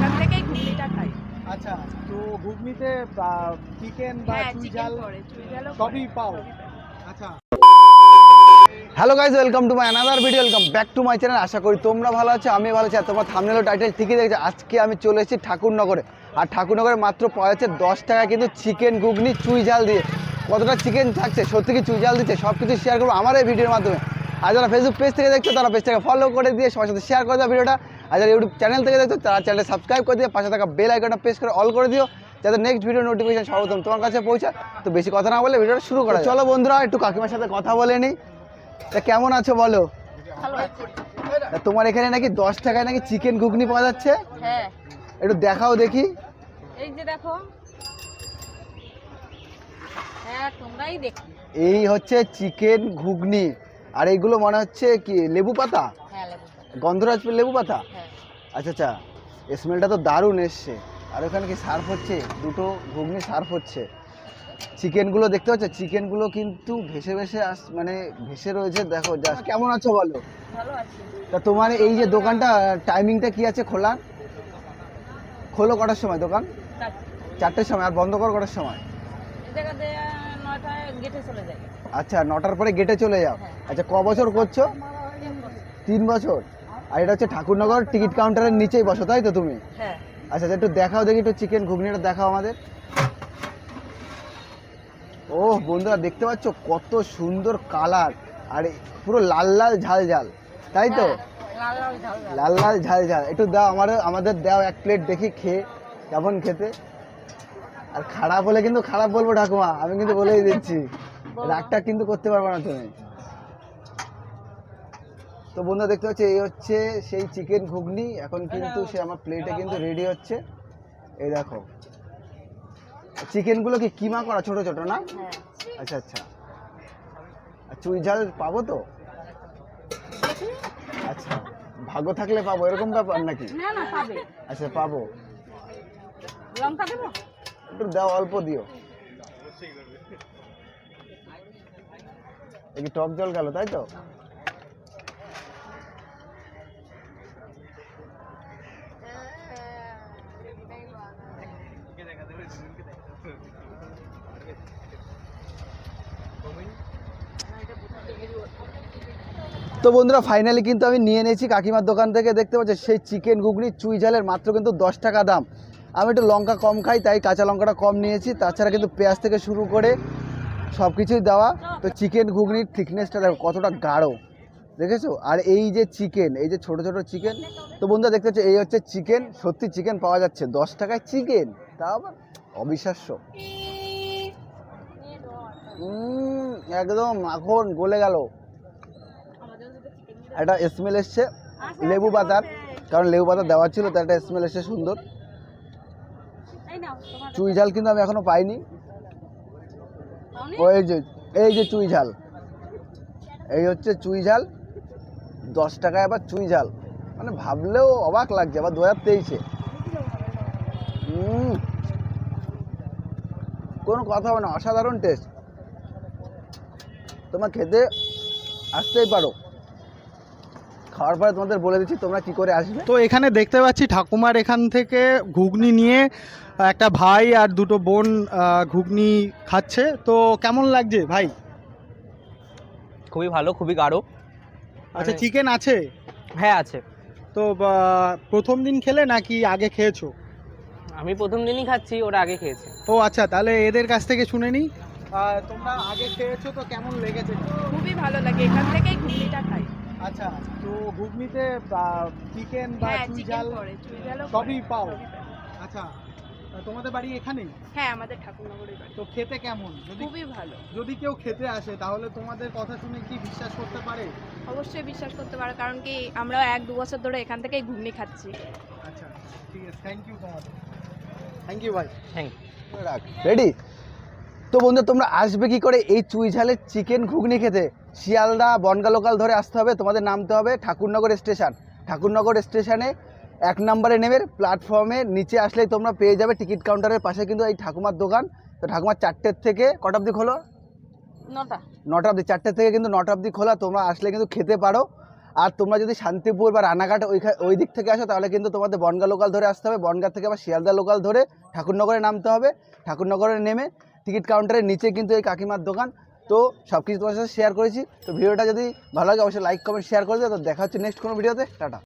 এখান থেকেই ঘুগনিটা খাই। আচ্ছা তো ঘুগনিতে চিকেন বা হ্যাঁ চুই ঝাল সবই পাও? আচ্ছা। Hello guys welcome to my another video welcome back to my channel আশা করি তোমরা ভালো আছো আমি ভালো আছি আর তোমার থামনেলো টাইটেল ঠিকই দেখছ। আজকে আমি চলে এসেছি ঠাকুরনগরে। আর ঠাকুরনগরে মাত্র পাওয়া যাচ্ছে দশ টাকা কিন্তু চিকেন ঘুগনি চুই ঝাল দিয়ে। কতটা চিকেন থাকছে সত্যি কি চুই ঝাল দিচ্ছে? সব কিছু শেয়ার করব আমার এই ভিডিওর মাধ্যমে। আর যারা ফেসবুক পেজ থেকে দেখছ তারা পেজটাকে ফলো করে দিয়ে সবার সাথে শেয়ার করে দাও ভিডিওটা। আর যারা ইউটিউব চ্যানেল থেকে দেখছ তারা চ্যানেলে সাবস্ক্রাইব করে দিয়ে পাশে থাকা বেল আইকনটা প্রেস করে অল করে দিও যাতে নেক্সট ভিডিও নোটিফিকেশন সর্বপ্রথম তোমার কাছে পৌঁছায় তো বেশি কথা না বলে ভিডিওটা শুরু করা চলো বন্ধুরা একটু কাকিমার সাথে কথা বলে নিই তা কেমন আছো বলো? তা তোমার এখানে নাকি দশ টাকায় নাকি চিকেন ঘুগনি পাওয়া যাচ্ছে? হ্যাঁ। একটু দেখাও দেখি। এই যে দেখো। হ্যাঁ তোমরাই দেখো। এই হচ্ছে চিকেন ঘুগনি। আর এইগুলো মনে হচ্ছে কি লেবু পাতা? হ্যাঁ লেবু গন্ধরাজ লেবু পাতা? হ্যাঁ। আচ্ছা আচ্ছা স্মেলটা তো দারুণ এসছে। আর ওখানে কি সার্ফ হচ্ছে? দুটো ঘুগনি সার্ফ হচ্ছে। চিকেনগুলো দেখতে পাচ্ছ? চিকেনগুলো কিন্তু ভেসে ভেসে আস মানে ভেসে রয়েছে দেখো জাস্ট কেমন আছো বলো? তা তোমার এই যে দোকানটা টাইমিংটা কি আছে খোলা খোলো কটার সময় দোকান? চারটের সময় আর বন্ধ করো কটার সময়? এই গেটে চলে যাই আচ্ছা নটার পরে গেটে চলে যাও। হ্যাঁ। আচ্ছা ক বছর করছ? তিন বছর? আর এটা হচ্ছে ঠাকুরনগর টিকিট কাউন্টারের নিচেই বসো তাই তো তুমি? হ্যাঁ। আচ্ছা আচ্ছা, একটু দেখাও দেখি একটু চিকেন ঘুগনিটা দেখাও আমাদের। ও বন্ধুরা দেখতে পাচ্ছ কত সুন্দর কালার। আর পুরো লাল লাল ঝাল ঝাল তাই তো? হ্যাঁ, লাল লাল ঝাল ঝাল। লাল লাল ঝাল ঝাল। একটু দাও আমার আমাদের দাও এক প্লেট দেখি খেয়ে কেমন খেতে। আর খারাপ হলে কিন্তু খারাপ বলব ঠাকুমা আমি কিন্তু বলেই দিচ্ছি। রাগটা কিন্তু করতে পারবে না তুমি। তো বন্ধু দেখতে পাচ্ছি এই হচ্ছে সেই চিকেন ঘুগনি। এখন কিন্তু সে আমার প্লেটে কিন্তু রেডি হচ্ছে। এই দেখো। চিকেনগুলো কি কিমা করা? ছোট ছোট না? হ্যাঁ। আচ্ছা আচ্ছা। আর চুই ঝাল পাবো তো? আচ্ছা ভাগ্য থাকলে পাবো এরকম ব্যাপার নাকি? আচ্ছা পাবো। লঙ্কা দেবো? একটু দাও, অল্প দিও। টক জল গেল, তাই তো? তো বন্ধুরা ফাইনালি কিন্তু আমি নিয়ে নিয়েছি কাকিমার দোকান থেকে। দেখতে পাচ্ছি, সেই চিকেন ঘুগনি, চুই ঝালের মাত্র কিন্তু দশ টাকা দাম। আমি একটু লঙ্কা কম খাই, তাই কাঁচা লঙ্কাটা কম নিয়েছি। তাছাড়া কিন্তু পেঁয়াজ থেকে শুরু করে সব কিছুই দেওয়া। তো চিকেন ঘুগনির থিকনেসটা দেখো কতটা গাঢ়। দেখেছ? আর এই যে চিকেন, এই যে ছোট ছোট চিকেন, তো বন্ধুরা দেখতে পাচ্ছ, এই হচ্ছে চিকেন, সত্যি চিকেন পাওয়া যাচ্ছে। দশ টাকায় চিকেন, তা আবার অবিশ্বাস্য। একদম, মাখন গলে গেল। একটা স্মেল এসছে, লেবু পাতার। কারণ লেবু পাতা দেওয়া ছিল, তার একটা স্মেল এসছে সুন্দর। চুই ঝাল কিন্তু আমি এখনও পাইনি? ও এই যে এই যে চুই ঝাল। এই হচ্ছে চুই ঝাল। দশ টাকায় আবার চুই ঝাল। মানে ভাবলেও অবাক লাগছে আবার দু হাজার তেইশে। কোনো কথা হবে না অসাধারণ টেস্ট তোমার খেতে আসতেই পারো। খাওয়ার পরে তোমাদের বলে দিচ্ছি তোমরা কি করে আসবে? তো এখানে দেখতে পাচ্ছি ঠাকুমার এখান থেকে ঘুগনি নিয়ে একটা ভাই আর দুটো বোন ঘুগনি খাচ্ছে। তো কেমন লাগছে ভাই? খুবই ভালো খুবই গাঢ়। আচ্ছা মানে- চিকেন আছে? হ্যাঁ আছে। তো প্রথম দিন খেলে নাকি আগে খেয়েছো? আমি প্রথম দিনই খাচ্ছি ওরা আগে খেয়েছে। ও আচ্ছা তাহলে এদের কাছ থেকে শুনে নিই। তোমরা আগে খেয়েছো তো কেমন লেগেছে? খুবই ভালো লাগে এখান থেকেই ঘুগনিটা খাই। আচ্ছা তো ঘুগনিতে চিকেন বা হ্যাঁ চুই চিকেন ঝাল পড়ে চুই ঝালও সবই পাও? আচ্ছা তা তোমাদের বাড়ি এখানেই? হ্যাঁ আমাদের ঠাকুরনগরের বাড়ি। তো খেতে কেমন? যদি খুবই ভালো। যদি কেউ খেতে আসে তাহলে তোমাদের কথা শুনে কি বিশ্বাস করতে পারে? অবশ্যই বিশ্বাস করতে পারো কারণ কি আমরা এক দু বছর ধরে এখান থেকেই ঘুগনি খাচ্ছি। আচ্ছা ঠিক আছে থ্যাংক ইউ তোমাদের। থ্যাংক ইউ ভাই থ্যাংক রেডি তো বন্ধু তোমরা আসবে কি করে এই চুই ঝালের চিকেন ঘুগনি খেতে? শিয়ালদা বনগা লোকাল ধরে আসতে হবে তোমাদের নামতে হবে ঠাকুরনগর স্টেশন ঠাকুরনগর স্টেশনে এক নম্বরে নেবে প্ল্যাটফর্মে নিচে আসলেই তোমরা পেয়ে যাবে টিকিট কাউন্টারের পাশে কিন্তু এই ঠাকুমার দোকান। তো ঠাকুমার চারটের থেকে কটা অবধি খোলো? নটা। নটা অবধি চারটে থেকে কিন্তু নটা অবধি খোলা তোমরা আসলে কিন্তু খেতে পারো। আর তোমরা যদি শান্তিপুর বা রানাঘাট ওই ওই দিক থেকে আসো তাহলে কিন্তু তোমাদের বনগা লোকাল ধরে আসতে হবে। বনগা থেকে আবার শিয়ালদা লোকাল ধরে ঠাকুরনগরে নামতে হবে। ঠাকুরনগরে নেমে টিকিট কাউন্টারের নিচে কিন্তু এই কাকিমার দোকান। তো সব কিছু তোমার সাথে শেয়ার করেছি। তো ভিডিওটা যদি ভালো লাগে, অবশ্যই লাইক কমেন্ট শেয়ার করে দেবে তো দেখা হচ্ছে নেক্সট কোনো ভিডিওতে টাটা।